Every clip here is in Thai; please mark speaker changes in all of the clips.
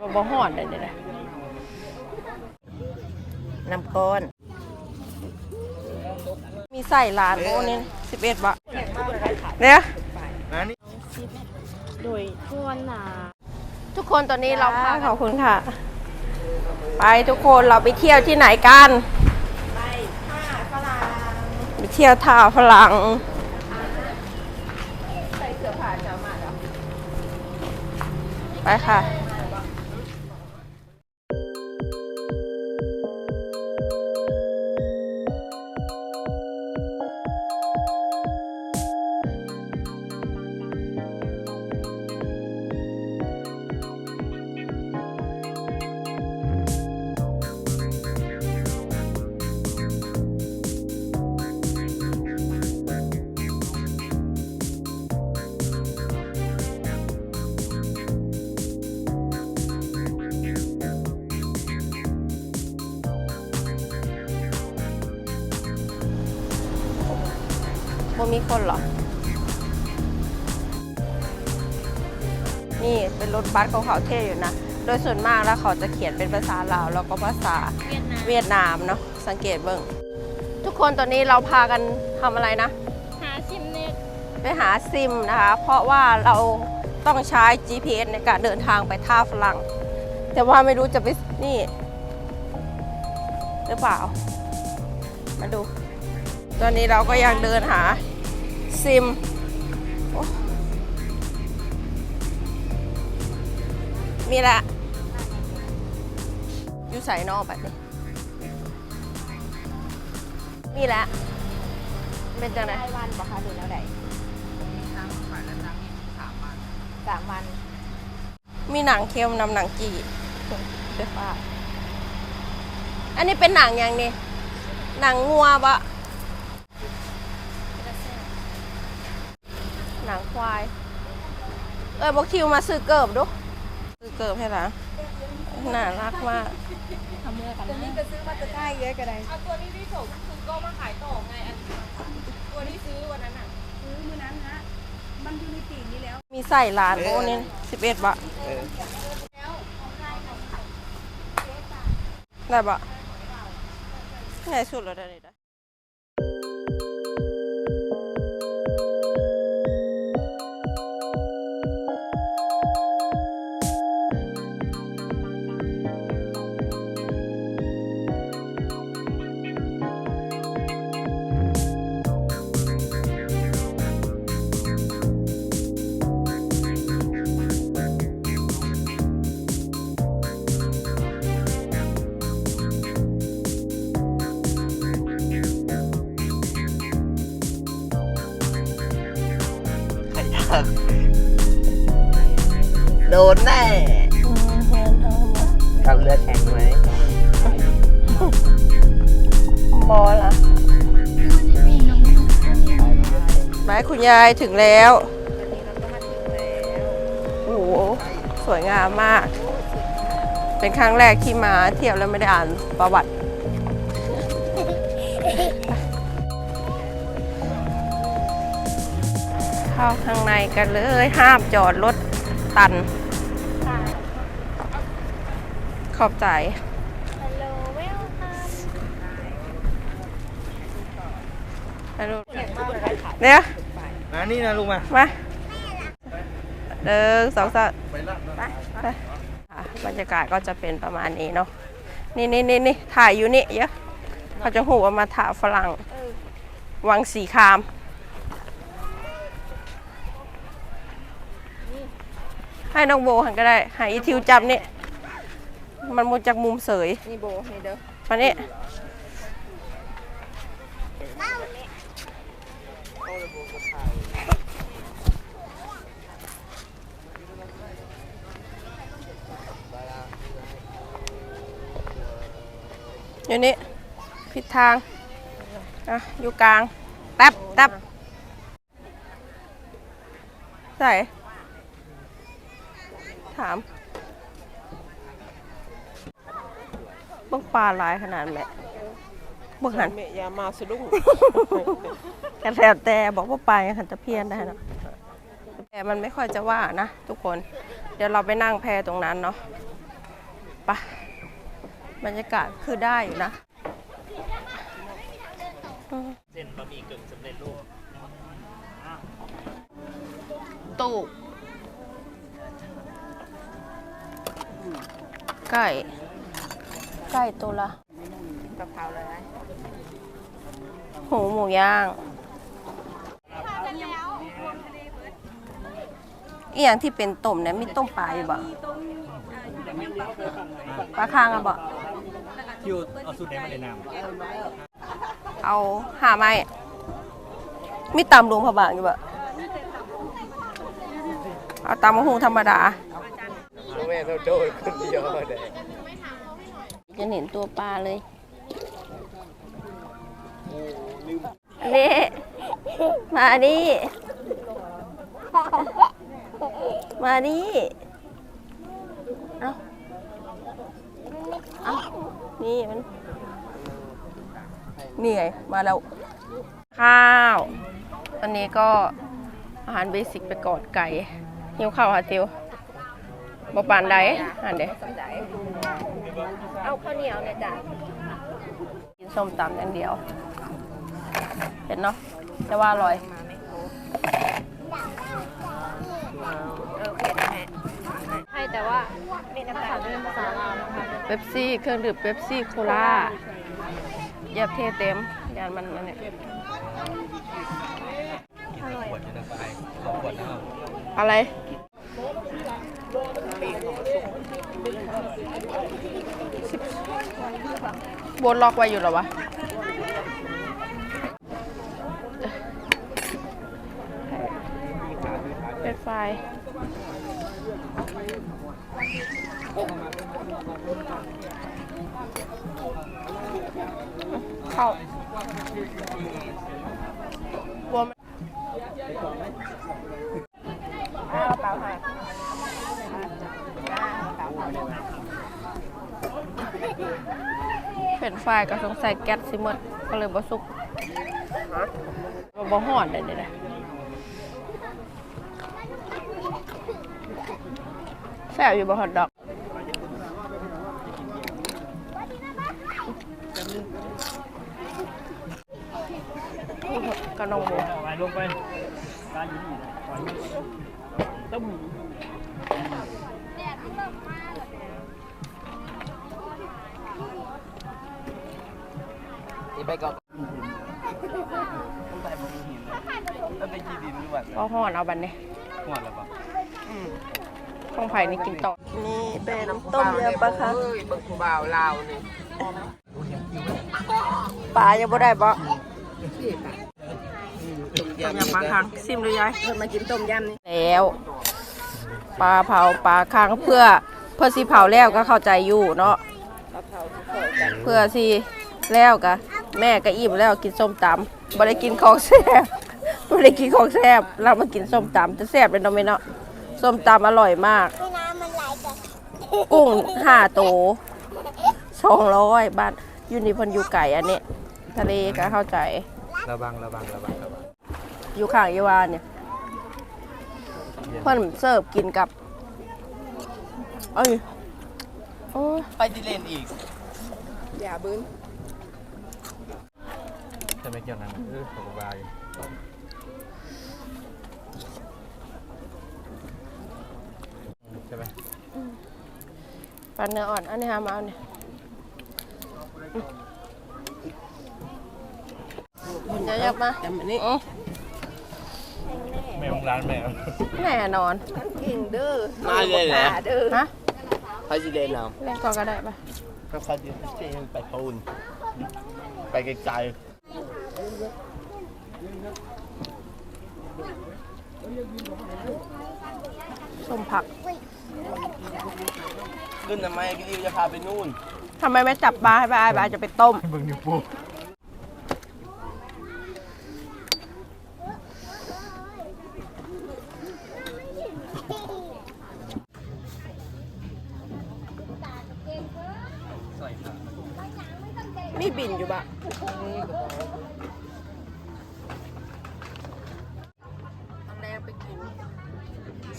Speaker 1: มันบ่ฮอดเลยเนี่ยนะน้ำก้อน มีใส่หลานโอ้นี่สิบเอ็ดบาทเนี่ย
Speaker 2: นะนี่
Speaker 3: โดยทั่วหนา
Speaker 1: ทุกคนตอนนี้เราพาขอบคุณค่ะ ไปทุกคนเราไปเที่ยวที่ไหนกันไปท่าฝรั่งไปเที่ยวท่าฝรั่งใส่เสื้อผ้าจะมาแล้วไปค่ะ บ่มีคนเหรอ นี่เป็นรถบัสของเขาเท่อยู่นะ โดยส่วนมากแล้วเขาจะเขียนเป็นภาษาลาวแล้วก็ภาษา
Speaker 3: เวียดนาม
Speaker 1: เวียดนามเนาะ สังเกตเบิ่งทุกคนตอนนี้เราพากันทำอะไรนะ
Speaker 3: หาชิมเน็ต
Speaker 1: ไปหาซิมนะคะ เพราะว่าเราต้องใช้ GPS ในการเดินทางไปท่าฝรั่ง แต่ว่าไม่รู้จะไปนี่ หรือเปล่า มาดู ตอนนี้เราก็ยังเดินหา ซิมโอ้มีละอยู่ใส่นอกแบบนี้ มีละเป็นจังไง
Speaker 3: รายวันปะคะหรือแล้วไหนสามวัน
Speaker 1: มีหนังเค็มนำหนังจีเสื้อฟ้าอันนี้เป็นหนังอย่างนี้ หนังงัวปะ หนังควาย เออบอกทิวมาซื้อเกิบดูซื้อเกิบให้ละน่ารักมาก
Speaker 3: ทำเมื่อกันนะ
Speaker 4: ก็ซื้อมาจะได้เยอะก็ได้
Speaker 3: เอาตัวนี้ที่ส่งคือก็มาขายต่อไงอันตัวที่ซื้อวันนั้นอะ
Speaker 4: ซื้อมือนั้นนะมันอยู่ในปีกนี้แล้ว
Speaker 1: มีใส่หลานโอ้นี่สิบเอ็ดบาท
Speaker 2: เออ
Speaker 1: ได้ปะไหนสุดแล้วได้เลยได้
Speaker 2: นแน่กับเรือแข่งไหม
Speaker 1: บอล่ะไม้คุณยายถึงแล้วโอ้โหสวยงามมาก เป็นครั้งแรกที่มาเที่ยวแล้วไม่ได้อ่านประวัติเข้าข้างในกันเลยห้ามจอดรถตัน ขอบใจ
Speaker 3: ฮัลโหลเวลคัม
Speaker 1: ไปลูกเดี๋ยว
Speaker 2: นะนี่นะลุงมา
Speaker 1: มาหนึ่งสองสาม
Speaker 2: ไปละ
Speaker 1: ไปไปอะบรรยากาศก็จะเป็นประมาณนี้เนาะนี่นี่นี่นี่ถ่ายอยู่นี่เยอะเขาจะหูว่ามาถ่ายฝรั่งวังสีคาม ให้น้องโบหันก็ได้ใหายอีทิวจับนี่ มันมุดจากมุมเสย
Speaker 4: นี่โบนี่เด้อ
Speaker 1: มานี่อยู่นี่ผิดทางอะอยู่กลางแต๊บแต๊บใส่ถาม เบิ่งปลาหลายขนาดแม่เบิ่งหัน
Speaker 4: เมยามาสะดุ้ง
Speaker 1: กันแล้วแต่บอกว่าไปหันจะเพี้ยนได้นะแต่มันไม่ค่อยจะว่านะ ทุกคน เดี๋ยวเราไปนั่งแพตรงนั้นเนาะปะบรรยากาศคือได้อยู่นะอืม
Speaker 2: เส้นบะหมี่กึ่งสำเร็จรูป
Speaker 1: ตู้ไก่ ไก่ตัวละ
Speaker 4: กะเพราเลยนะ
Speaker 1: หูหมูย่างอีอย่างที่เป็นต้มเนี่ยมีต้มปลาอยู่บ่ปลาคางอะบ่
Speaker 2: คิวเอาสูตรไหนมาแนะน
Speaker 1: เอาหาไม้มีตำรวงพระบางอยู่บ่เอาตำมะฮุงธรรมดาำ
Speaker 2: แม่เราโดนคนเดียวเลย
Speaker 1: จะเห็นตัวปลาเลยนี่มาดิมาดิเอาเอานี่มันนี่ไงมาแล้ว ข้าวอันนี้ก็อาหารเบสิกไปกอดไก่หิวข้าวหาติวบ่ปานใดอันเด้ เอาข้าวเหนียวเนี่ยจ้ะกินส้มตำอย่างเดียว เห็นเนาะแต่ว่าอร่อย
Speaker 3: ใช่แต่ว่ามีภาษาเป็นภาษาลาวนะคะ
Speaker 1: เป๊ปซี่เครื่องดื่มเป๊ปซี่โคลาอย่าเทเต็มยานมันอันเนี่ย
Speaker 2: ขวดจะนำไปสองขวดนะครับ
Speaker 1: อะไร บนล็อกไว้อยู่หรอวะเป็นไฟเข้าบวมเอาเปล่าค่ะเอาเป็ นไฟก็สงสัยแก๊สสิหมดก็เลยบ่สุกบ่บ่หอนได้เลยนะแซ่บอยู่บ่ฮอตดอกกระนองหมู
Speaker 2: ไปลงไปปลาอยู่นี่ต้ม นี่ไปก่อนต้องไปบนหินเลยแล้วไปยีดินหรือเปล่า
Speaker 1: ก็ห่อนเอาบันเนี่ย
Speaker 2: หัวแล้วปะ
Speaker 1: ข้องไผ่นี่กินต่อนี่เป็นต้มยำปลาคะ
Speaker 2: เฮ้ยเบิกผู้บ่าวลาวนี่
Speaker 1: ปลายังบ่ได้บ่
Speaker 2: ต้
Speaker 1: ต้มยำปลาคังซิมหรือยาย
Speaker 4: เพิ่นมากินต้มยำนี่
Speaker 1: แล้วปลาเผาปลาคังเพื่อเพื่อสิเผาแล้วก็เข้าใจอยู่เนาะ
Speaker 4: กะเพราที่เข้ากัน
Speaker 1: เพื่อสิ แล้วก็แม่ก็อิ่มแล้วกินส้มตำบ่ได้กินของแซ่บบ่ได้กินของแซ่บเรามากินส้มตำจะแซ่บเลยเนาะแม่เนาะส้มตำอร่อยมากกุ้งห้าโตสองร้อยบาทอยูนิพนอยู่ไก่อันนี้ทะเลก็เข้าใจ
Speaker 2: ระวังระวังระวังระวัง
Speaker 1: อยู่ข้างเยวานเนี่ย เพิ่นเสิร์ฟกินกับ เอ้ยโอ้ย
Speaker 2: ไปที่เลนอีก
Speaker 4: อย่าบื้น
Speaker 2: จะไม่เกี่ยวนั้นเออขอบายใช่ไหม
Speaker 1: ปลาเนื้ออ่อนอันนี้หามาเอาเนี่ยเดี๋ยวยับมา
Speaker 4: แต่มันนี่
Speaker 1: อื้อ
Speaker 2: แม่ของร้านแม่
Speaker 1: แน่นอน
Speaker 4: เก่งเด้อ
Speaker 2: มาเลยเหรอ
Speaker 4: หาเด้อ
Speaker 1: ฮะ
Speaker 2: ไปที่เลนเอา
Speaker 1: เล่นก่อนก็ได้ปะ
Speaker 2: ก็เขาจะไปปูนไปไกล
Speaker 1: ส้มผัก
Speaker 2: ๆขึ้นทำไมพี่ดิวจะพาไปนู่น
Speaker 1: ทำไมไม่จับปลาให้ปลาปลาจะไปต้ม
Speaker 2: เบิ่งนิ้วโป้ง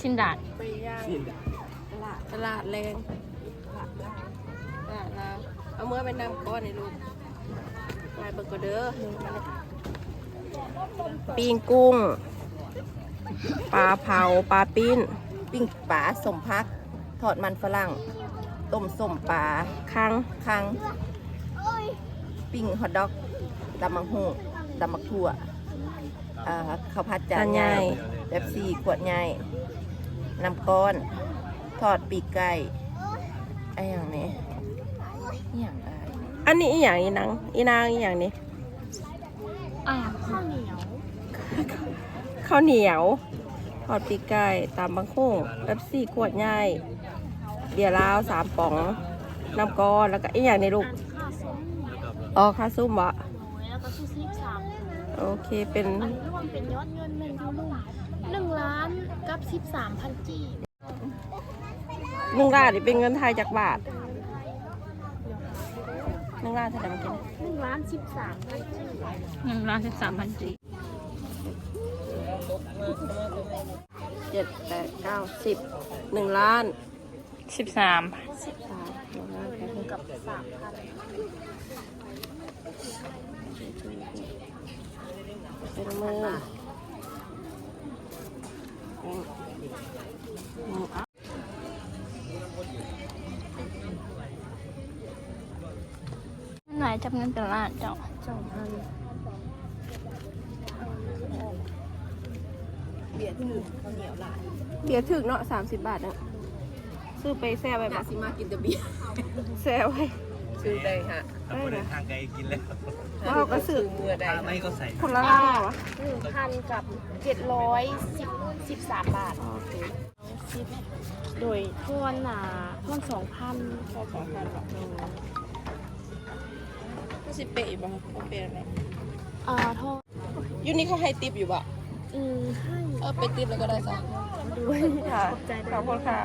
Speaker 1: กิน
Speaker 3: สินดาด
Speaker 1: ไปย่างตลาดตลาดแรง
Speaker 4: พ
Speaker 1: อ่าน้ำเอาเมื่อไปน้ำก้อนในลูกไปเบิกก็เด้อปีงกุ้ง ปลาเผาปลาปิ้น
Speaker 4: ปิ้งปลาสมพัก ทอดมันฝรั่ง ต้มส้มปลา
Speaker 1: คัง
Speaker 4: คัง ปิ้งฮอทดอกตำมังหูตำมักถั่วอ่าข้าวผัดจานใหญ่แบบสี่ขวดใหญ่ น้ำก้อน ทอดปีกไก่ไอ้อย่างนี้อหย่างไร
Speaker 1: อันนี้อีหยังอีนังอีนางอีหยังนี่
Speaker 3: อ่าข้าวเหนียว
Speaker 1: ข้าวเหนียวทอดปีกไก่ตามบางคุ้งแบบสี่ขวดใหญ่เบียร์ลาวสามป๋องน้ำก้อนแล้วก็อีหยังในลูก
Speaker 3: ข้าวส้ม
Speaker 1: อ๋อคาซุ่มบะ
Speaker 3: โอ้ยแล้วก็ซูซิปสาม
Speaker 1: โอเคเป็น
Speaker 3: อันรวมเป็นยอดเงินเงินทั้งหมด หนึ่งล้านกับสิบสามพันกีบ
Speaker 1: หนึ่งล้านนี่เป็นเงินไทยจากบาทหนึ่งล้านเท่าไหร่เมื่อกี้นะ
Speaker 3: หนึ่งล้านสิบสามพันกีบ
Speaker 5: หนึ่งล้านสิบสามพันจี
Speaker 1: เจ็ดแปดเก้าสิบหนึ่งล้าน
Speaker 5: สิบสาม
Speaker 1: สิบสามหนึ่งล้านแปดสิบ
Speaker 3: กับสามพัน
Speaker 1: เป็นหมื่น เป็น
Speaker 5: ไหนจับเงินเป็นล้านเจ้า
Speaker 1: สองพัน
Speaker 4: เบียร์ที่ข้าวเหนียวหลาย
Speaker 1: เบียร์ถึกเนาะสามสิบบาทนะซื้อไปแซ่ไว้
Speaker 4: นา
Speaker 1: ปะ
Speaker 4: ซิมากินแต่เบียร์
Speaker 1: แซ่ไว้
Speaker 4: ซื้อได้ฮะ
Speaker 1: ได้นะ
Speaker 2: ทางไกลกินแล้ว
Speaker 1: ว่าเขาก็ซื้อ
Speaker 4: เมื่อใด
Speaker 2: ไม่ก็ใส่
Speaker 1: คนละล่าเหรอ
Speaker 3: หนึ่งพันกับเจ็ดร้อยสิบสิบสามบาท
Speaker 1: โอเค
Speaker 3: สิบโดยทวนอะทวนสองพัน
Speaker 1: พอสองพันหรอก็สิเปะอยู่บ่ครับเขาเปะอะไร
Speaker 3: อ่าทอน
Speaker 1: ยูนี่เขาให้ติปอยู่บ่
Speaker 3: อืมให้
Speaker 1: เออไปติปแล้วก็ได้จ้ะ
Speaker 3: ด้วย
Speaker 1: ค่ะขอบคุณค่ะ